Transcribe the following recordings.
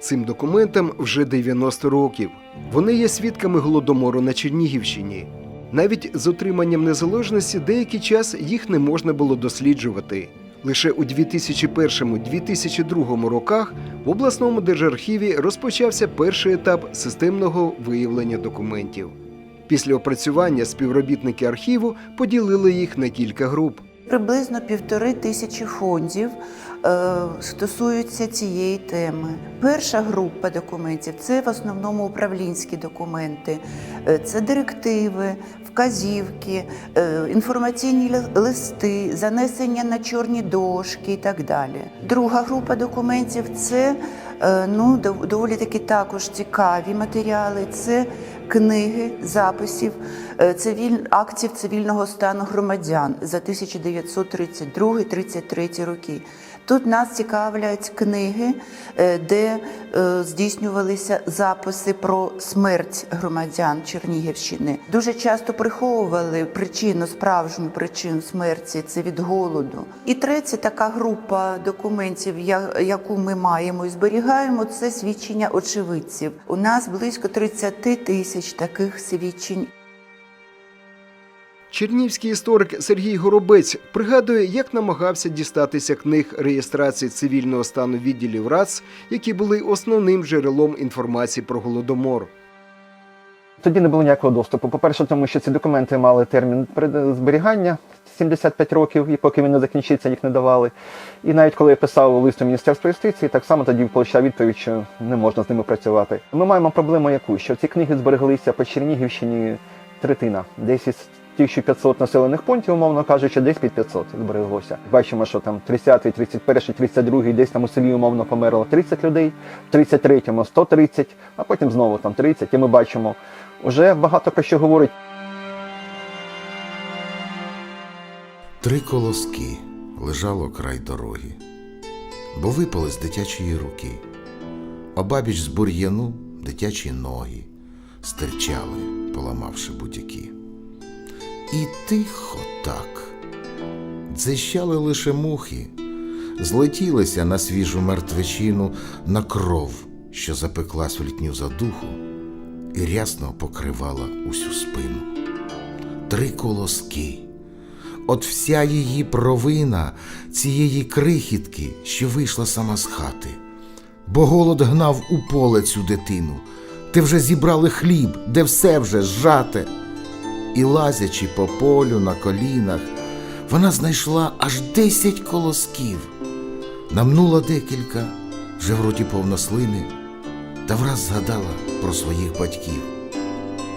Цим документам вже 90 років. Вони є свідками голодомору на Чернігівщині. Навіть з отриманням незалежності деякий час їх не можна було досліджувати. Лише у 2001-2002 роках в обласному держархіві розпочався перший етап системного виявлення документів. Після опрацювання співробітники архіву поділили їх на кілька груп. Приблизно півтори тисячі фондів стосуються цієї теми. Перша група документів це в основному управлінські документи, Е, це директиви, вказівки, е, інформаційні листи, занесення на чорні дошки і так далі. Друга група документів це е, ну, доволі таки також цікаві матеріали. Це книги записів е, цивіль... актів цивільного стану громадян за 1932-33 роки. Тут нас цікавлять книги, е, де е, здійснювалися записи про смерть громадян Чернігівщини. Дуже часто приховували причину, справжню причину смерті це від голоду. І третя така група документів, яку ми маємо і зберігаємо, це свідчення очевидців. У нас близько 30 тисяч таких свідчень Чернівський історик Сергій Горобець пригадує, як намагався дістатися книг реєстрації цивільного стану відділів РАЦ, які були основним джерелом інформації про голодомор. Тоді не було ніякого доступу. По-перше, тому що ці документи мали термін зберігання 75 років, і поки він не закінчиться, їх не давали. І навіть коли я писав лист у Міністерство юстиції, так само тоді отримав відповідь, що не можна з ними працювати. Ми маємо проблему яку, що ці книги збереглися по Чернігівщині третина, десь із 1500 населених пунктів, умовно кажучи, десь під 500 збереглося. Бачимо, що там 30-й, 31-й, 32-й, десь там у селі умовно померло 30 людей, в 33-му 130, а потім знову там 30. І ми бачимо, вже багато про що говорить. Три колоски лежало край дороги, бо випали з дитячої руки, обабіч з бур'яну дитячі ноги стирчали, поламавши бутяки. І тихо так дзищали лише мухи, злетілися на свіжу мертвечину на кров, що запеклась в літню задуху, і рясно покривала усю спину. Три колоски. От вся її провина цієї крихітки, що вийшла сама з хати, бо голод гнав у поле цю дитину, де вже зібрали хліб, де все вже зжате. І лазячи по полю на колінах, вона знайшла аж десять колосків. Намнула декілька, вже в роті повно слини, та враз згадала про своїх батьків.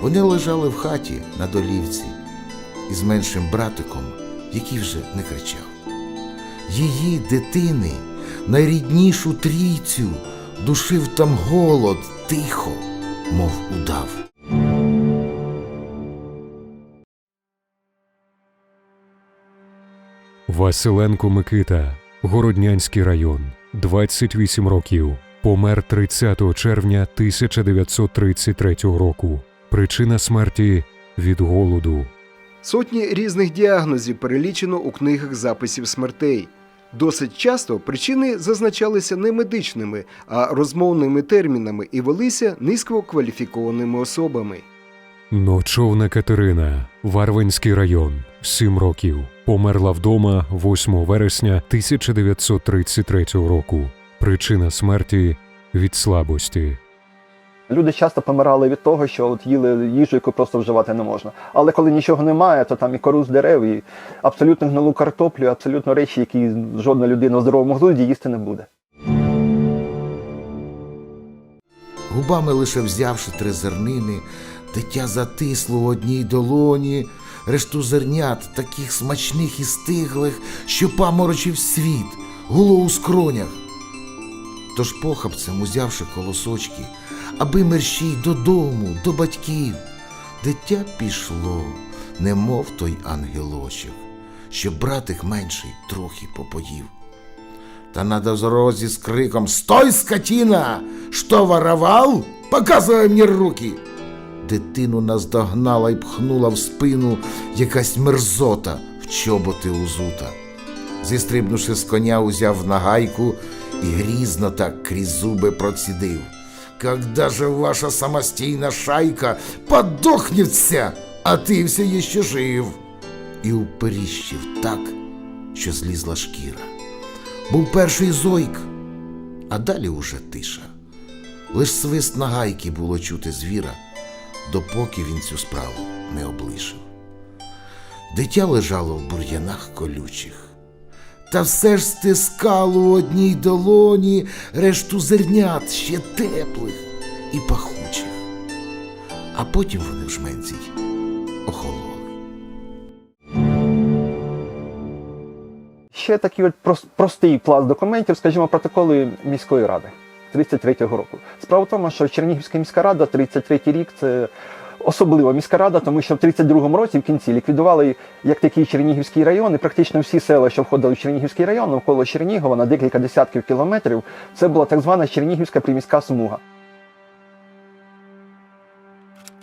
Вони лежали в хаті на долівці із меншим братиком, який вже не кричав. Її дитини, найріднішу трійцю, душив там голод тихо, мов удав. Василенко Микита, Городнянський район, 28 років. Помер 30 червня 1933 року. Причина смерті від голоду. Сотні різних діагнозів перелічено у книгах записів смертей. Досить часто причини зазначалися не медичними, а розмовними термінами і велися низькокваліфікованими особами. Ночовна Катерина, Варвинський район, 7 років. Померла вдома 8 вересня 1933 року. Причина смерті від слабості. Люди часто помирали від того, що от їли їжу, яку просто вживати не можна. Але коли нічого немає, то там і кору з дерев, і абсолютно гнилу картоплю, абсолютно речі, які жодна людина в здоровому глузді їсти не буде. Губами лише взявши три зернини, дитя затисло в одній долоні, решту зернят, таких смачних і стиглих, що паморочив світ, гуло у скронях. Тож похапцем, узявши колосочки, аби мерщій додому, до батьків, дитя пішло, немов той ангелочок, що братик менший трохи попоїв. Та на дорозі з криком «Стой, скотина! Що воровал? Показуй мені руки!» Дитину наздогнала і пхнула в спину якась мерзота в чоботи узута. Зістрибнувши з коня, узяв нагайку і грізно так крізь зуби процідив. Когда же ваша самостійна шайка подохне вся, а ти все ще жив? І уперіщив так, що злізла шкіра. Був перший зойк, а далі уже тиша. Лиш свист нагайки було чути звіра, допоки він цю справу не облишив. Дитя лежало в бур'янах колючих, та все ж стискало у одній долоні решту зернят ще теплих і пахучих. А потім вони в жменці охололи. Ще такий от простий пласт документів, скажімо, протоколи міської ради 33-го року. Справа в тому, що Чернігівська міська рада 33-й рік це особлива міська рада, тому що в 32-му році в кінці ліквідували як такий Чернігівський район, і практично всі села, що входили в Чернігівський район, навколо Чернігова на декілька десятків кілометрів, це була так звана Чернігівська приміська смуга.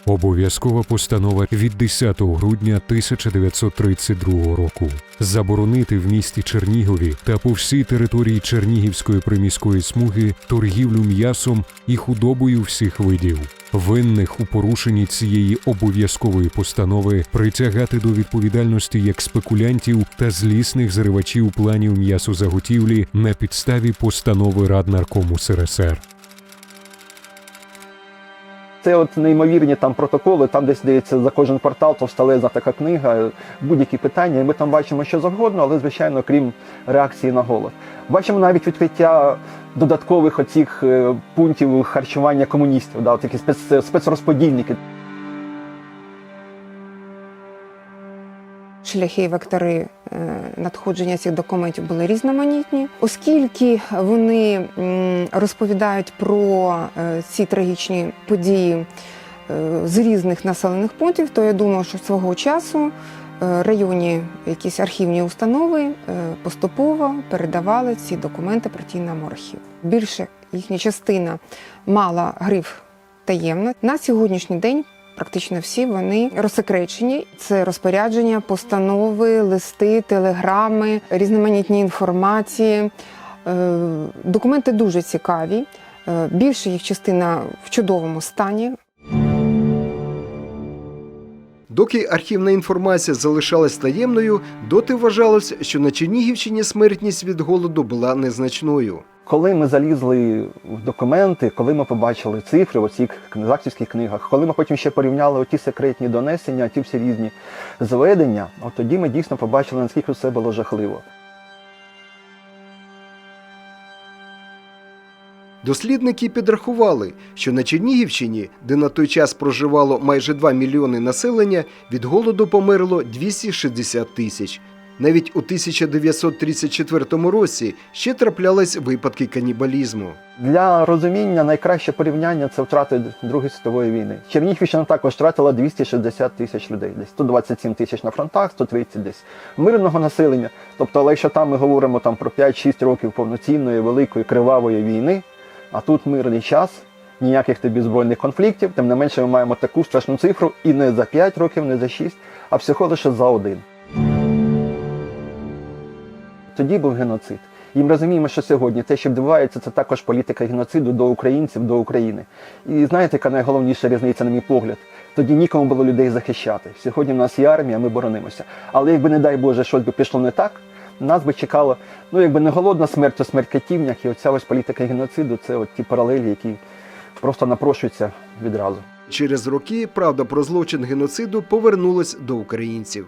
Обов'язкова постанова від 10 грудня 1932 року заборонити в місті Чернігові та по всій території Чернігівської приміської смуги торгівлю м'ясом і худобою всіх видів. Винних у порушенні цієї обов'язкової постанови притягати до відповідальності як спекулянтів та злісних зривачів планів м'ясозаготівлі на підставі постанови Раднаркому СРСР. Це от неймовірні там протоколи, там десь здається за кожен квартал товсталезна така книга, будь-які питання, і ми там бачимо що завгодно, але звичайно, крім реакції на голод. Бачимо навіть відкриття додаткових оцих е, пунктів харчування комуністів, да, такі спец, спецрозподільники. Шляхи і вектори надходження цих документів були різноманітні, оскільки вони розповідають про е, ці трагічні події е, з різних населених пунктів, то я думаю, що свого часу е, районні якісь архівні установи е, поступово передавали ці документи партійному архіву. Більше їхня частина мала гриф таємно. На сьогоднішній день Практично всі вони розсекречені. Це розпорядження, постанови, листи, телеграми, різноманітні інформації. Е, Документи дуже цікаві. Більше Більша їх частина в чудовому стані. Доки архівна інформація залишалась таємною, доти вважалось, що на Чернігівщині смертність від голоду була незначною. Коли ми залізли в документи, коли ми побачили цифри в цих книзакцівських книгах, коли ми потім ще порівняли ті секретні донесення, ті всі різні зведення, от тоді ми дійсно побачили, наскільки все було жахливо. Дослідники підрахували, що на Чернігівщині, де на той час проживало майже 2 мільйони населення, від голоду померло 260 тисяч. Навіть у 1934 році ще траплялись випадки канібалізму. Для розуміння найкраще порівняння це втрати Другої світової війни. Чернігівщина також втратила 260 тисяч людей, десь 127 тисяч на фронтах, 130 десь мирного населення. Тобто, але якщо там ми говоримо там про 5-6 років повноцінної великої кривавої війни, а тут мирний час, ніяких тобі збройних конфліктів, тим не менше ми маємо таку страшну цифру і не за 5 років, не за 6, а всього лише за один. Тоді був геноцид. І ми розуміємо, що сьогодні те, що відбувається, це також політика геноциду до українців, до України. І знаєте, яка найголовніша різниця, на мій погляд? Тоді нікому було людей захищати. Сьогодні в нас є армія, ми боронимося. Але якби, не дай Боже, щось би пішло не так, нас би чекало, ну якби не голодна смерть, а смерть катівнях, і оця ось політика геноциду це от ті паралелі, які просто напрошуються відразу. Через роки правда про злочин геноциду повернулась до українців.